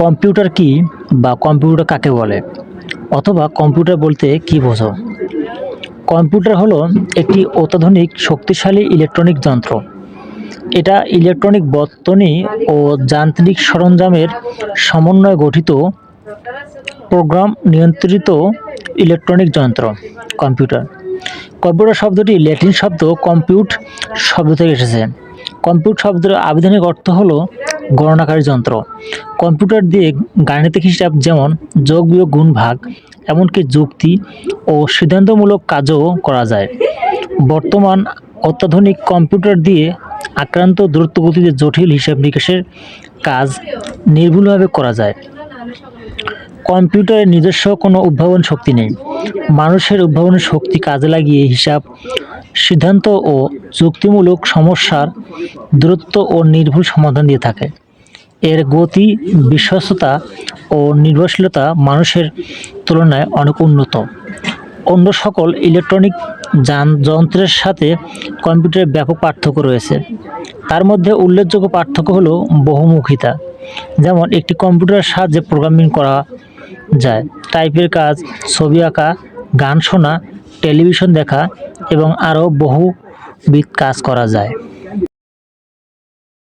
Computer কি বা computer কাকে বলে? অথবা কম্পিউটার বলতে কী বোঝো? কম্পিউটার হলো একটি অত্যাধুনিক শক্তিশালী ইলেকট্রনিক যন্ত্র। এটা ইলেকট্রনিক বর্তনী ও যান্ত্রিক সরঞ্জামের সমন্বয়ে গঠিত প্রোগ্রাম নিয়ন্ত্রিত ইলেকট্রনিক যন্ত্র, কম্পিউটার। কম্পিউটার শব্দটি ল্যাটিন শব্দ কম্পিউট শব্দ থেকে এসেছে। কম্পিউট শব্দের আবিধানিক অর্থ হলো গণনাকারী যন্ত্র। কম্পিউটার দিয়ে গাণিতিক হিসাব যেমন যোগ বিয়োগ গুণ ভাগ, এমনকি যুক্তি ও সিদ্ধান্তমূলক কাজও করা যায়। বর্তমান অত্যাধুনিক কম্পিউটার দিয়ে আক্রান্ত দ্রুত গতিতে জটিল হিসাব নিকাশের কাজ নির্ভুলভাবে করা যায়। কম্পিউটারের নিজস্ব কোনো উদ্ভাবন শক্তি নেই। মানুষের উদ্ভাবন শক্তি কাজে লাগিয়ে হিসাব, সিদ্ধান্ত ও যুক্তিমূলক সমস্যার দূরত্ব ও নির্ভুল সমাধান দিয়ে থাকে। এর গতি, বিশ্বস্ততা ও নির্ভরশীলতা মানুষের তুলনায় অনেক উন্নত। অন্য সকল ইলেকট্রনিক যান যন্ত্রের সাথে কম্পিউটারের ব্যাপক পার্থক্য রয়েছে। তার মধ্যে উল্লেখযোগ্য পার্থক্য হলো বহুমুখিতা। যেমন, একটি কম্পিউটারের সাহায্যে প্রোগ্রামিং করা যায়। টাইপের কাজ, ছবি আঁকা, গান শোনা, টেলিভিশন দেখা এবং আরও বহুবিধ কাজ করা যায়।